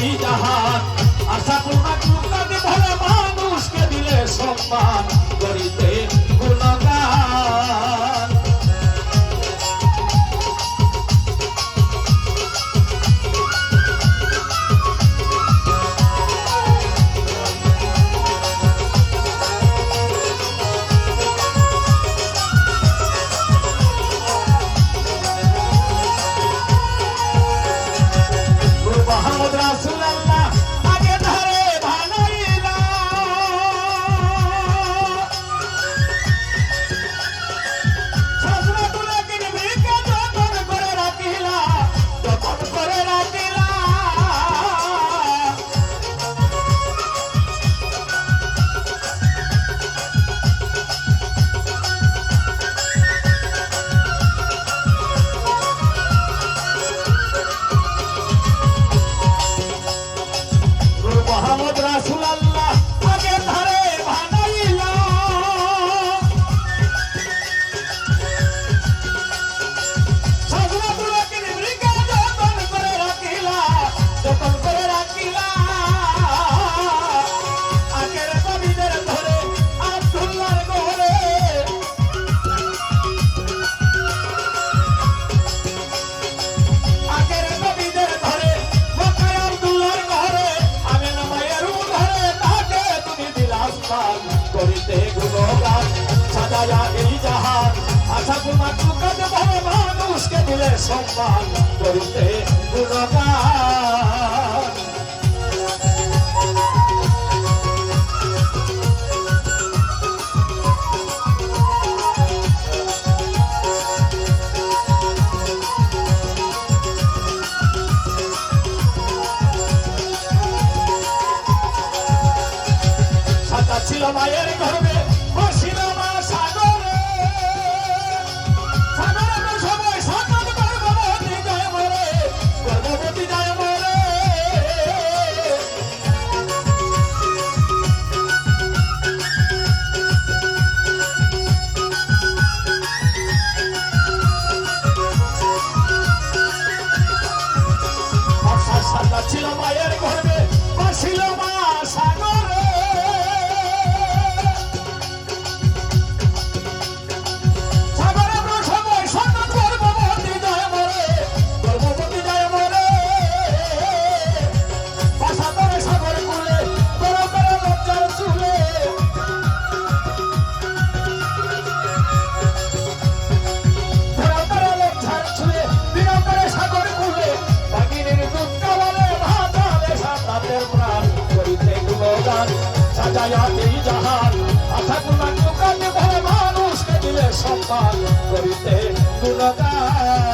জয় জাহাজ সাজায়া এই জাহান আশা আচ্ছা, তোমার চুকাতে বড় মানুষকে দিলে সম্মান করিতে গুণগান। ছিল মায়ের গর্বে সম্মান করিতে গুণগান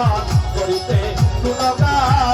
পান করিতে গুণগান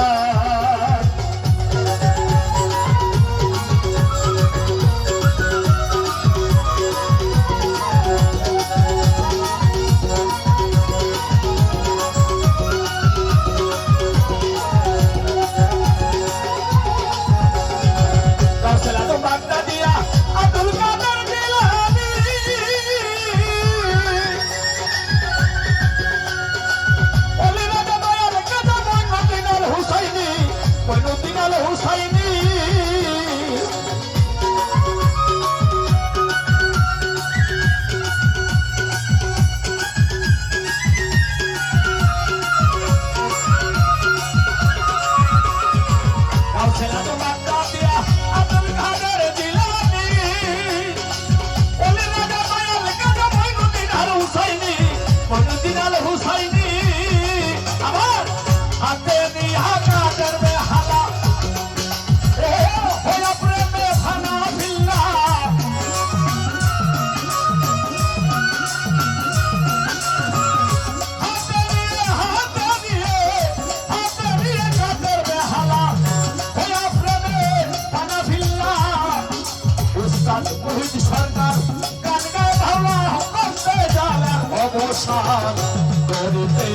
করিতে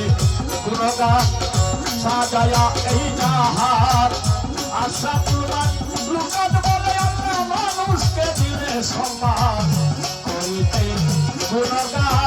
গুণগান সাজায়া এই জাহার আশা পুরান লুকান বলে আমরা মানুষকে দিলে সম্মান। করিতে গুণগান